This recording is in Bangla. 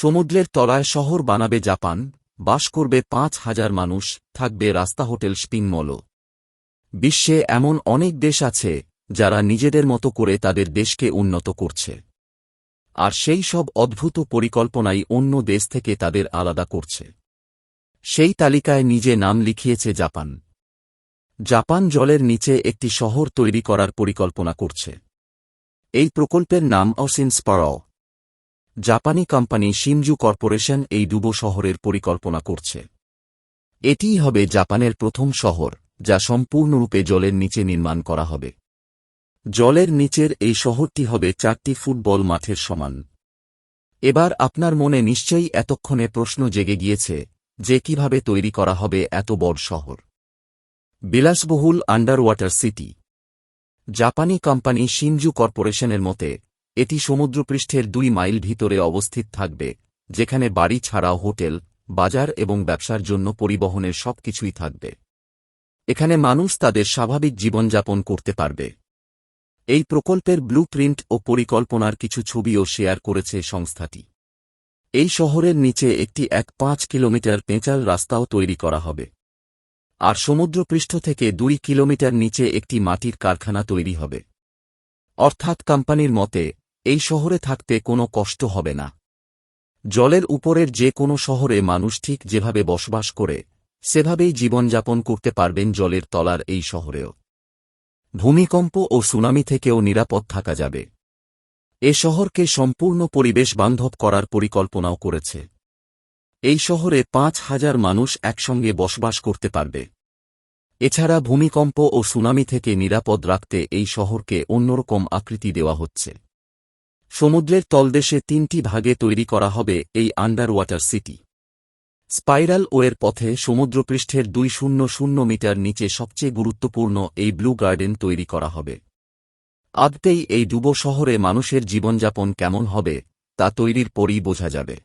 সমুদ্রের তলায় শহর বানাবে জাপান, বাস করবে পাঁচ হাজার মানুষ, থাকবে রাস্তা হোটেল শপিং মলও বিশ্বে এমন অনেক দেশ আছে, যারা নিজেদের মতো করে তাদের দেশকে উন্নত করছে। আর সেই সব অদ্ভুত পরিকল্পনাই অন্য দেশ থেকে তাদের আলাদা করছে। সেই তালিকায় নিজে নাম লিখিয়েছে জাপান। জাপান জলের নিচে একটি শহর তৈরি করার পরিকল্পনা করছে। এই প্রকল্পের নাম অসিনস্পারাও জাপানি কোম্পানি শিমজু কর্পোরেশন এই ডুবো শহরের পরিকল্পনা করছে। এটিই হবে জাপানের প্রথম শহর, যা সম্পূর্ণরূপে জলের নিচে নির্মাণ করা হবে। জলের নিচের এই শহরটি হবে চারটি ফুটবল মাঠের সমান। এবার আপনার মনে নিশ্চয়ই এতক্ষণে প্রশ্ন জেগে গিয়েছে, যে কীভাবে তৈরি করা হবে এত বড় শহর। বিলাসবহুল আন্ডার ওয়াটার সিটি। জাপানি কোম্পানি শিনজু কর্পোরেশনের মতে এটি সমুদ্রপৃষ্ঠের দুই মাইল ভিতরে অবস্থিত থাকবে, যেখানে বাড়ি ছাড়াও হোটেল, বাজার এবং ব্যবসার জন্য পরিবহনের সবকিছুই থাকবে। এখানে মানুষ তাদের স্বাভাবিক জীবনযাপন করতে পারবে। এই প্রকল্পের ব্লুপ্রিন্ট ও পরিকল্পনার কিছু ছবিও শেয়ার করেছে সংস্থাটি। এই শহরের নিচে একটি এক পাঁচ কিলোমিটার পেঁচাল রাস্তাও তৈরি করা হবে। আর সমুদ্রপৃষ্ঠ থেকে দুই কিলোমিটার নিচে একটি মাটির কারখানা তৈরি হবে। অর্থাৎ কোম্পানির মতে এই শহরে থাকতে কোনো কষ্ট হবে না। জলের উপরের যে কোনো শহরে মানুষ ঠিক যেভাবে বসবাস করে, সেভাবেই জীবনযাপন করতে পারবেন জলের তলার এই শহরেও। ভূমিকম্প ও সুনামি থেকেও নিরাপদ থাকা যাবে। এ শহরকে সম্পূর্ণ পরিবেশ বান্ধব করার পরিকল্পনাও করেছে। এই শহরে পাঁচ হাজার মানুষ একসঙ্গে বসবাস করতে পারবে। এছাড়া ভূমিকম্প ও সুনামি থেকে নিরাপদ রাখতে এই শহরকে অন্যরকম আকৃতি দেওয়া হচ্ছে। সমুদ্রের তলদেশে তিনটি ভাগে তৈরি করা হবে এই আন্ডার ওয়াটার সিটি স্পাইরাল ওয়ের পথে সমুদ্রপৃষ্ঠের দুই শূন্য শূন্য মিটার নিচে সবচেয়ে গুরুত্বপূর্ণ এই ব্লু গার্ডেন তৈরি করা হবে। আদতেই এই ডুবো শহরে মানুষের জীবনযাপন কেমন হবে তা তৈরির পরই বোঝা যাবে।